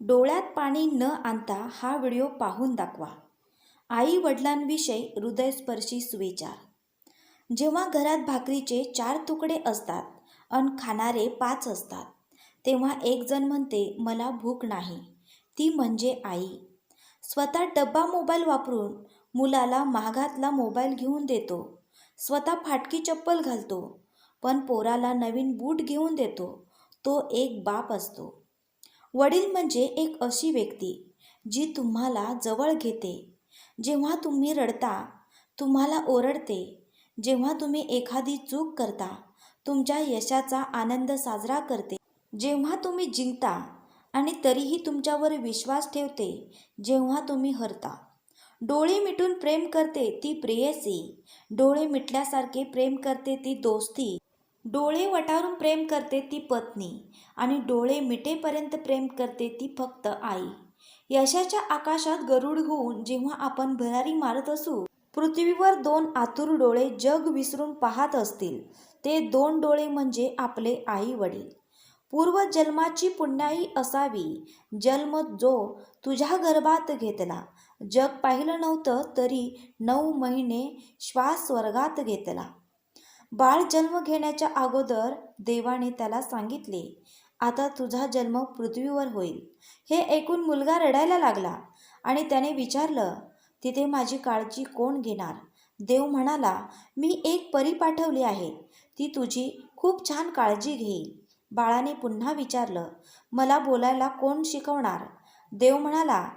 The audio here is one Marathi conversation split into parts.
डोळ्यात पाणी न आणता हा व्हिडिओ पाहून दाखवा. आई वडिलांविषयी हृदयस्पर्शी सुविचार. जेव्हा घरात भाकरीचे चार तुकडे असतात अन खाणारे पाच असतात तेव्हा एक जण म्हणते मला भूक नाही. ती म्हणजे आई. स्वतः डब्बा मोबाईल वापरून मुलाला महागातला मोबाईल घेऊन देतो. स्वतः फाटकी चप्पल घालतो पण पोराला नवीन बूट घेऊन देतो. तो एक बाप असतो. वडील म्हणजे एक अशी व्यक्ती जी तुम्हाला जवळ घेते. जेव्हा तुम्ही रडता तुम्हाला ओरडते. जेव्हा तुम्ही एखादी चूक करता तुमच्या यशाचा आनंद साजरा करते. जेव्हा तुम्ही जिंकता आणि तरीही तुमच्यावर विश्वास ठेवते जेव्हा तुम्ही हरता. डोळे मिटून प्रेम करते ती प्रेयसी. डोळे मिटल्यासारखे प्रेम करते ती दोस्ती. डोळे वटारून प्रेम करते ती पत्नी आणि डोळे मिटेपर्यंत प्रेम करते ती फक्त आई. यशाच्या आकाशात गरुड होऊन जेव्हा आपण भरारी मारत असू पृथ्वीवर दोन आतुर डोळे जग विसरून पाहत असतील. ते दोन डोळे म्हणजे आपले आई वडील पूर्वजन्माची पुण्याई असावी. जन्म जो तुझ्या गर्भात घेतला. जग पाहिलं नव्हतं तरी नऊ महिने श्वास स्वर्गात घेतला. बाळ जन्म घेण्याच्या अगोदर देवाने त्याला सांगितले आता तुझा जन्म पृथ्वीवर होईल. हे ऐकून मुलगा रडायला लागला आणि त्याने विचारलं तिथे माझी काळजी कोण घेणार? देव म्हणाला मी एक परी पाठवली आहे. ती तुझी खूप छान काळजी घेईल. बाळाने पुन्हा विचारलं मला बोलायला कोण शिकवणार? देव म्हणाला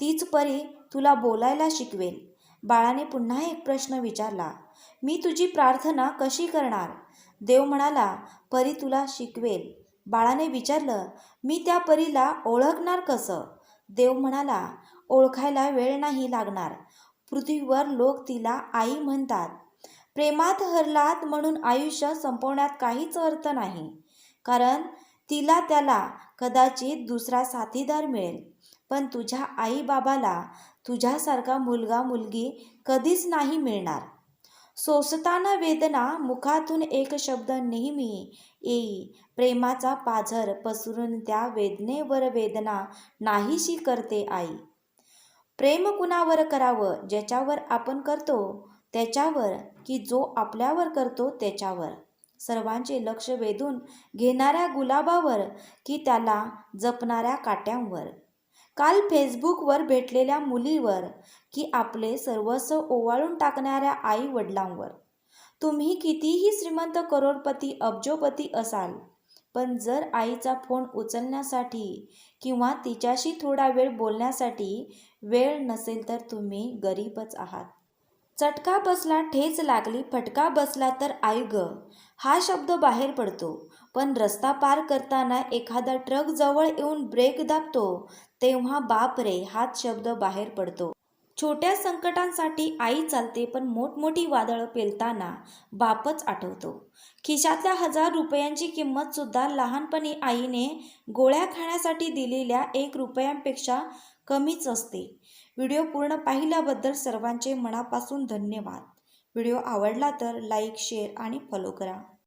तीच परी तुला बोलायला शिकवेल. बाळाने पुन्हा एक प्रश्न विचारला मी तुझी प्रार्थना कशी करणार? देव म्हणाला परी तुला शिकवेल. बाळाने विचारलं मी त्या परीला ओळखणार कसं? देव म्हणाला ओळखायला वेळ नाही लागणार. पृथ्वीवर लोक तिला आई म्हणतात. प्रेमात हरलात म्हणून आयुष्य संपवण्यात काहीच अर्थ नाही. कारण तिला त्याला कदाचित दुसरा साथीदार मिळेल. पण तुझ्या आईबाबाला तुझ्यासारखा मुलगा मुलगी कधीच नाही मिळणार. सोसताना वेदना मुखातून एक शब्द नेहमी येई. प्रेमाचा पाझर पसरून त्या वेदनेवर वेदना नाहीशी करते आई. प्रेम कुणावर करावं ज्याच्यावर आपण करतो त्याच्यावर की जो आपल्यावर करतो त्याच्यावर? सर्वांचे लक्ष वेधून घेणाऱ्या गुलाबावर की त्याला जपणाऱ्या काट्यांवर? काल फेसबुकवर भेटलेल्या मुलीवर की आपले सर्वस्व ओवाळून टाकणाऱ्या आई वडिलांवर. तुम्ही कितीही श्रीमंत करोडपती अब्जोपती असाल पण जर आईचा फोन उचलण्यासाठी किंवा तिच्याशी थोडा वेळ बोलण्यासाठी वेळ नसेल तर तुम्ही गरीबच आहात. चटका बसला ठेच लागली फटका बसला तर आई ग. हा शब्द बाहेर पडतो. पण रस्ता पार करताना एखादा ट्रक जवळ येऊन ब्रेक दाबतो तेव्हा बाप रे हाच शब्द बाहेर पडतो. छोट्या संकटांसाठी आई चालते पण मोठमोठी वादळं पेलताना बापच आठवतो. खिशातल्या हजार रुपयांची किंमतसुद्धा लहानपणी आईने गोळ्या खाण्यासाठी दिलेल्या एक रुपयांपेक्षा कमीच असते. व्हिडिओ पूर्ण पाहिल्याबद्दल सर्वांचे मनापासून धन्यवाद. व्हिडिओ आवडला तर लाईक शेअर आणि फॉलो करा.